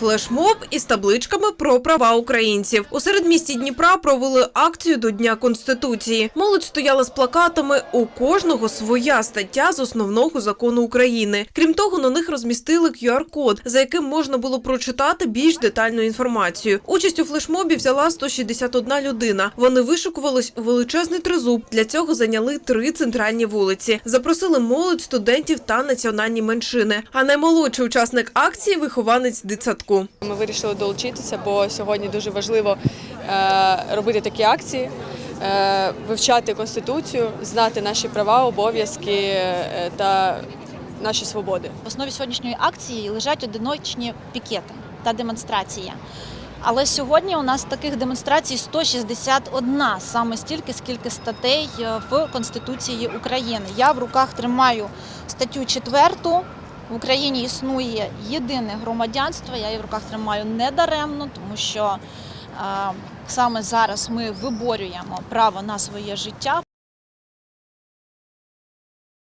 Флешмоб із табличками про права українців. У середмісті Дніпра провели акцію до Дня Конституції. Молодь стояла з плакатами «У кожного своя стаття з основного закону України». Крім того, на них розмістили QR-код, за яким можна було прочитати більш детальну інформацію. Участь у флешмобі взяла 161 людина. Вони вишикувались у величезний тризуб. Для цього зайняли три центральні вулиці. Запросили молодь, студентів та національні меншини. А наймолодший учасник акції вихованець дитсадку. Ми вирішили долучитися, бо сьогодні дуже важливо е, робити такі акції, е, вивчати конституцію, знати наші права, обов'язки е, та наші свободи. В основі сьогоднішньої акції лежать одиночні пікети та демонстрація. Але сьогодні у нас таких демонстрацій 161, саме стільки, скільки статей в Конституції України. Я в руках тримаю статтю 4. В Україні існує єдине громадянство. Я її в руках тримаю недаремно, тому що е, саме зараз ми виборюємо право на своє життя,